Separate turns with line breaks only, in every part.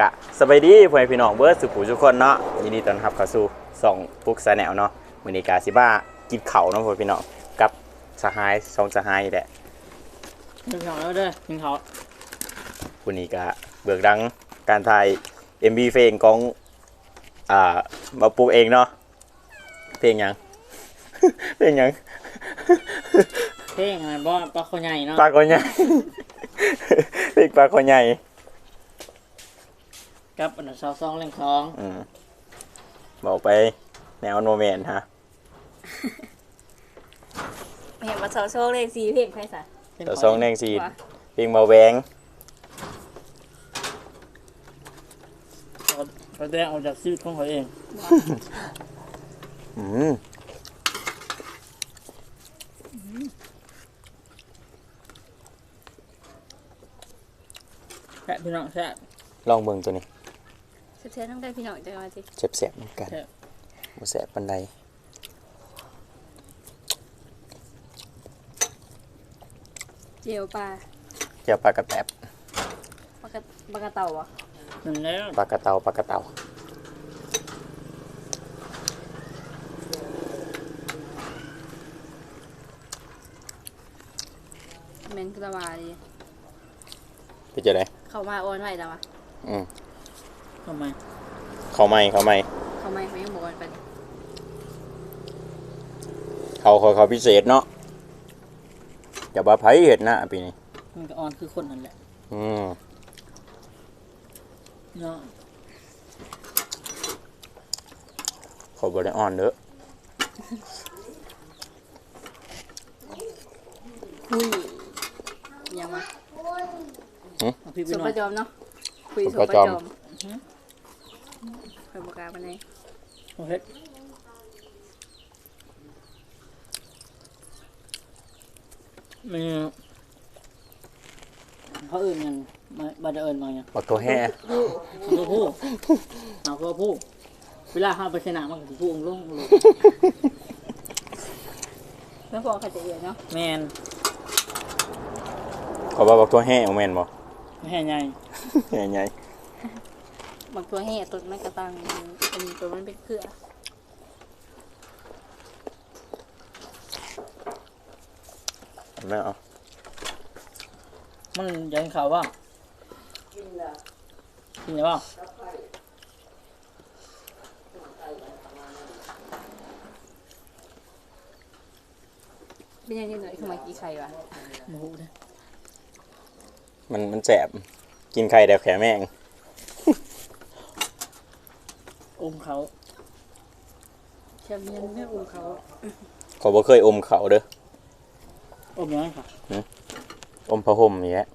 กะสบายดีพ่อแม่พี่น้องเบิร์ดสุขุทุกคนเนาะยินดีต้อนรับเข้าสู่สองปุกสแนลเนาะมื้อนี้กาสิบ้ากินข้าวเนาะพ่อแม่พี่น้องกับสหายสองสหายนี่แหละ
กินข้าวแล้วเด้อกินข้าว
วันนี้ก็เบิกดังการถ่าย MV เพลงของอ่ามาปลูกเองเนาะเพลงหยัง เพลงหยัง
เพ่งอะไรบ่ปลาข้าวใหญ่เนาะ
ปลาคอใหญ่ เพลงปลาคอใหญ่
กับอันดับสองสองเล่งสอง
อืมบอกไปแนวโนแมนฮะ
เห็นมาโซโซเลขสีเพลงใครสั
เป็น
ต่อสองแนงสี
วะ
เพลงมาแวง
เราแดงออกจากชีวิตของเขาเอง
อืม
แค่พี่น้องแค่
ลองเบิ่งตัวนี้
เชื่อๆต้องได้พี่น้องจะมาสิ
เสียบๆเหมือนกันบ่แสบปันใด
เจียวปลา
เจียวปลากระแตบ
ปลากระปลากระเต่าอะ
นั่นแล้ว
ปลากระเตาปลากระเตา
เมนกระวาดี
เป็นจะได
เขามาโอนไว้แล้ววะ
อืม
ทำไม
เขาไม่เขาไม่
เขาไม่เขายังบอกโอนไป
เขาเขาเขาพิเศษเนาะอย่าบ้าไผเห็ดนะปีนี้
มันก็ออนคือคนนั่นแหละ
อืม
เนาะ
เขาบริอ่อนเด้อ
คุยยังวะ
เอาพี่ไป
สุ
หน่
ป
อย
จอมเนาะคุยสุปจอมคอ ยบอกกล้าปานใด
โอเคมีเขาอื่นยังมาบัดเอิญมายัง
บักตัวแห่
ตัวผู้เอาตัวผู้เวลาห้าไปชนะมันก็สิผู้องค์ลงลง
แล้วพอเขาจะเอียเนาะ
แมน
เขาว่าบักตัวแห่เอาแม่นบ่
ไม่ให้ไง
แห่ใหญ่
บางตัวแห่ตัวไม่กระตังเป็นตัวมันเป็นเครือ
แม่เอา
มันอยังเขาว่ากินแล้วกินแล้ว
เป็นยังไงหน่อยทำไมกี่ไข่วะ
โอ้โหเนี่ย
มันมันแสบกินไข่แดวแขแม่ง
อมเขา
เชื่อมยันไม่อุ้มเขา
เขาบ่เคยอมเขาเด้อ
อมยังไงค่ะ
อมผ้าห่มอย่างเงี้ย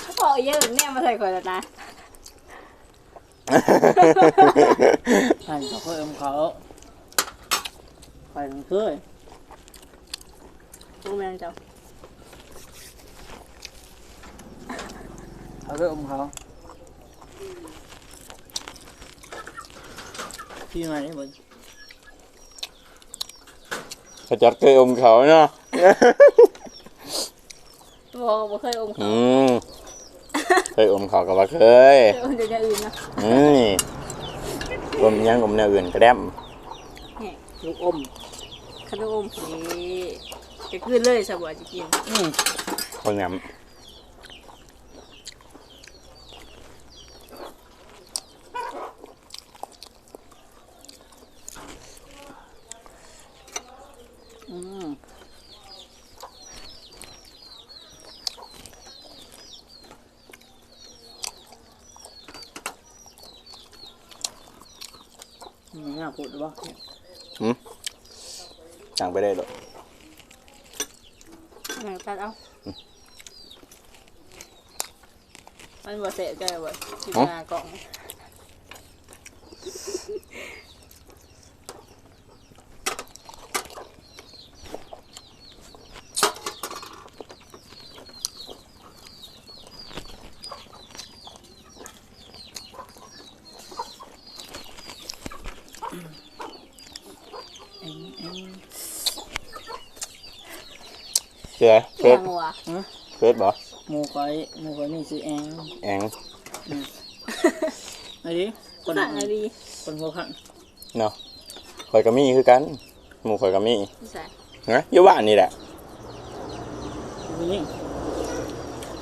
เขาบอกเยอะเนี่ยมาใส่ก่อนแล้วนะ
หันเขาเคยอมเขาไปมันเคย
อุ้มยังเจ้า
เขาเคยอมเขา พี่มาได้บ่
เขาจัดเคยอมเขาเนาะ
ตัวบ่เคยอุ้มเขา
อืมเคยอมเขาก็ว่าเคย
เคยอุ้มเดี๋ยวอย่างอื่นเนาะ
อืมอมหยังอมแนวอื่นก็แดม
ลูกอม
ขนมนี่จะขึ้นเลยสบัวจะกิน
อืม
คนงาม
อืม นี่น่าพูดหรือเปล่า
จังไปได้หรอก
หนังตัดเอามันบ่เสร็จใจบ่ที่หน้ากล่อง
เอ็งเอ็ง
เชื่อเฟ
เสีย
ส
งหัว
เฟสบ่
อหมูก้อยหมูก้อยนี่ซื้อแอง
แอง
ไอ้ดิคน
สั่งอะไรดี
คนหัวขัน
เนาะข่อยก็มีคือกันหมู่ข่อยก็มี
ใส่
นะอยู่บ้านนี่แหละ
มียิ่ง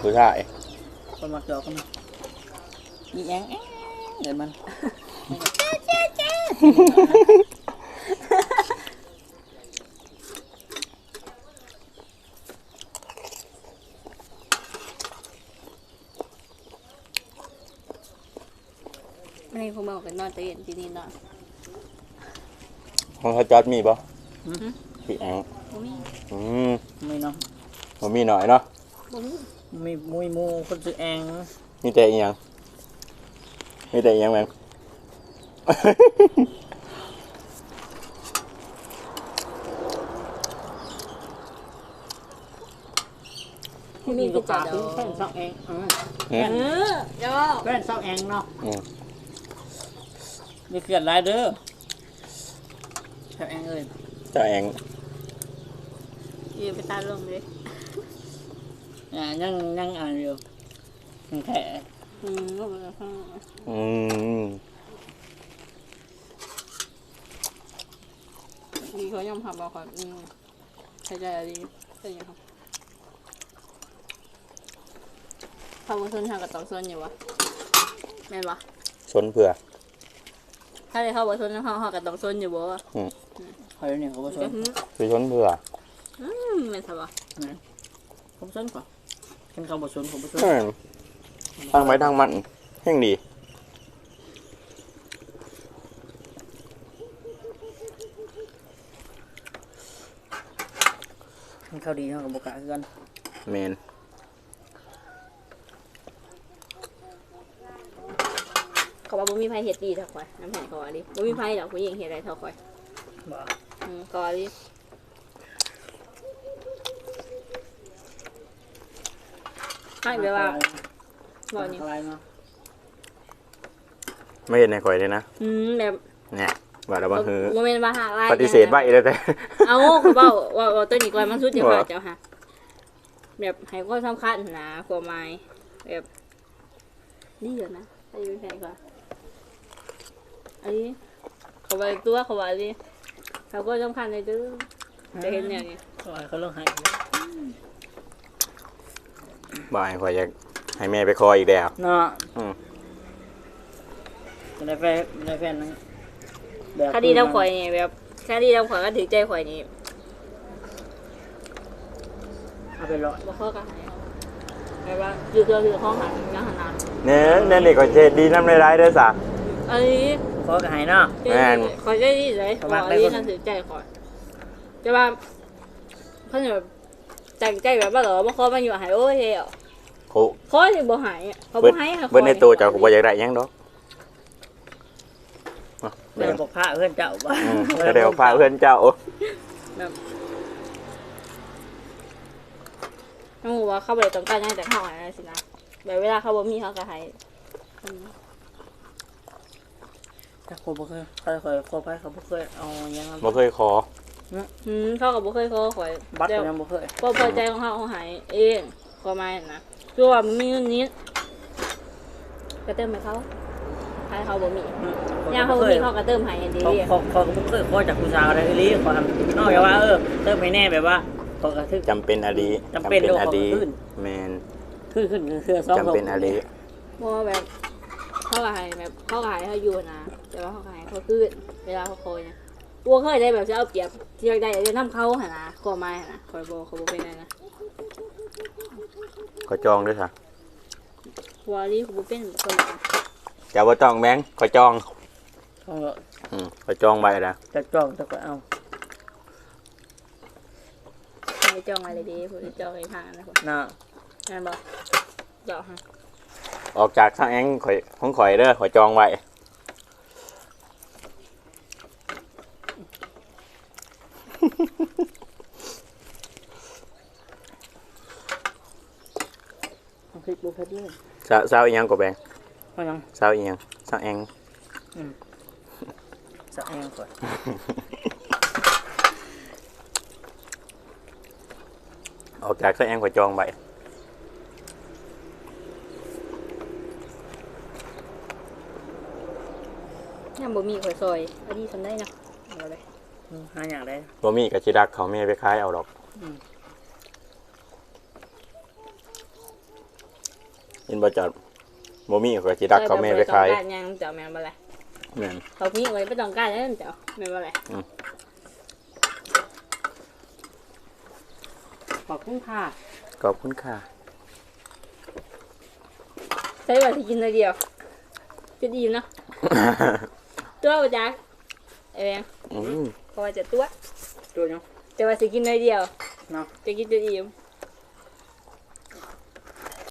ผู้ชาย
คนมักจอกกันมีแองแองเดี๋ยวมัน
ไม่ให้พ วกมันกันนอนตื่นที่นี่นอน
ของเขาจอดมีบ่พี่แอง
บ่มี
อืม
ไม่เนาะ
บ่มีหน่อยเนาะ
บ่มี
มีมุยมูคนซื้อแอง
มีแต่อีหยังมีแต่อีหยังแมง
ที่นี่ก็ปลาคือแค่ซอกแองอืม
อืม
เออเดี๋ยว
แค่ซอกแองเนาะ
อืม
มีเกลือลายเด้อซอกแองเอ้ย
เจ้าแอง
ยืนไปตาลงเลย
อ่ายังยังอ่านอยู่ยังแค่
อืมก็บ่ได้ฟัง
อืม
ดีเขายอมทำเอาก่อนอืมใช่ใจอะไรดีเป็นยังครับเขาบ่สนทางกับต่อส่วนอยู่วะแม่นวะ
ชนเผื่อ
ถ้าได้เข้าบ่สนเขาเขากับต่อส่วนอยู่บ่วะ
คอยเนี่ยเขาผส
ก็
ม
คือ
คือชนเผื่อ
อืมแม่นซะบ่
เขาผสมก่อนเป็นเขาผสมเขาผสม
อืมทางไปทางมันแห่งดี
เป็นเขาดีเขากับบกะคือกัน
เมน
เขาว่าบ่มีไผเฮ็ดดีเท่าข่อยน้ำแข็งเขาว่าดิบ่มีไผดอกผู้หญิงเฮ็ดได้เท่าข่อย
บ่
อืมก็ดิให้แบบว่าบ่นี่
อะไรมา
ไม่เห็นในข่อยเลยนะ
อืมแบบ
เนี่ยว่าแล้วว่าคือ
บ่แม่นว่าหาลาย
ปฏิเสธไว้เลยแต่
เอาเขาเว้าว่าว่าตัวนี้ก่อนมันสุดจะ
ว่า
ว่าเจ้าค่ะแบบให้ความสำคัญนะความหมายแบบดีอยู่นะอายุแพงกว่าอัน นี้เขาว่าตัวเขาว่าดิเขาก็สำคัญเลยเด้อจะเห็นอย่างนี้
เขาให้เขาเลิกให้
บ่ายข่อยอยากให้แม่ไปคออีกแล้ว
เนาะ
อืม
ได้แฟนได้แฟนนั้นแบบ
คดีเราข่อยนี่แบบคดีเราข่อยก็ถือใจข่อยนี่
เอาไปรอด
บ่เข้ากันให้แบบว่าอยู่ตัวคือห้องหันยังหันนาน
เนี่ยเนี่ยนี่ก็เจดีน้ำในร้ายเด้อสะ
อันนี้
ขอกับหายเนาะ
แม่น
ข่อยได้ดีเลย
ประ
ข่
มา
อ
ณ
ย
ได้
ดี
คน
นั่นถือใจข่อยแต่ว่าเพิ่นแบบแต่งใจแบบว่าเหรอบ่ขอมาอยู่หายโอ้ยเฮ้ย
โอ้
ขอสิบ่หายอะเขา
เบิ้
บ่
น
ให้ค่ะ
เบิ้นในตัวเจ้าก็บ่อยากได้หยังดอกอะ
เดี๋ยวบอกพระเพื่อนเจ้าบ่
อืมก็เดี๋ยวพาเพื่อนเจ้า
ถ้าหมู่ว่าเขาบ่ได้ต้องการหยังแต่เขาหายสินะแบบเวลาเขาบ่มีเขาก็ให้อืม
ถ้าคนบ่เคยเขาเคยคบไปเขาบ่เคยเอาหยัง
บ่เคยขอ
อืมเขาก็บ่เคยขอข่อย
บัตร
แต่
ก็ยังบ่เคย
บ่พอใจของเขาเขาหายเองก็ไม่นะคือว่ามันมีเงินนิดก็เติมให้เขาให้เขาบ่มียามเขาบ่มีเขาก็เติมให้อันดี
เขาเขาเขาก็บ่เคยขอจากผู้ชายอะไรเลยขอทำนอกจากว่าเออเติมให้แน่แบบว่าเขาก็ทึก
จำเป็นอดี
จำเป็น
อ
โลก
ดี
เขาขึ้น
แมน
ขึ้นขึ้นคือคือสอง
จำเป็นอดี
เพราะว่าแบบ เขาก็ให้แบบเขาก็ให้เขาอยู่นะแต่ว่าเขาก็ให้เขาคืนเวลาเขาคอยนะวัวเคยได้แบบจะเอาเปรียบที่อยากได้จะนำเขาหนนะก็ไม่หนนะคอยบอกเขาบอกเป็นไงนะ
ขอจองด้วยค่ะ
วัวนี้เขาบอกเป็นคน
จะว่าจองแบงค์ขอจอง
เขาก็
อืมขอจองใบนะ
จะจ้องจะก็เอา
ไม่จองอะไรดีผมจะจองไอ้ทางนะผม
เนาะ
นั่นบอกจองฮะ
ออกจากทางแองข่อยของข่อยเด้อขอจองไว้
เอาพริกบุฟเฟ่ต์เลย
สาวสาวอีหยังก็แบงค์
เพราะยัง
สาวอีหยังสาวแอง
สะแองก่อน
ออกจากทางแองขอจองใบ
ย่ำบ่มีข่อยซอย อันนี้ทำได้เนาะเอาเลย
อืมหาอย่างไร
บ่มีก็สิดักเขาแม่ไปขายเอาดอก
อืม
เห็นบ่จอดบ่มีก็สิดักเขาแม่ไปขาย
ซอแบบบ่ต้องการหยังเจ้าแม่นบ่ล่ะ
แม่น
เขามีไว้บ่ต้องการหยังเจ้าแม่นบ่ล่ะ
ขอบคุณค่ะ
ขอบคุณค่ะ
ใช้ว่าสิกินเลยเดียวจะดีเนาะ ตัวบ่จักเอ้ย
อืม
เพราะว่าจะตัว
ตัวเนาะ
แต่ว่าสิกินเลยเดียว
เนาะ
จะกินจะอิ่ม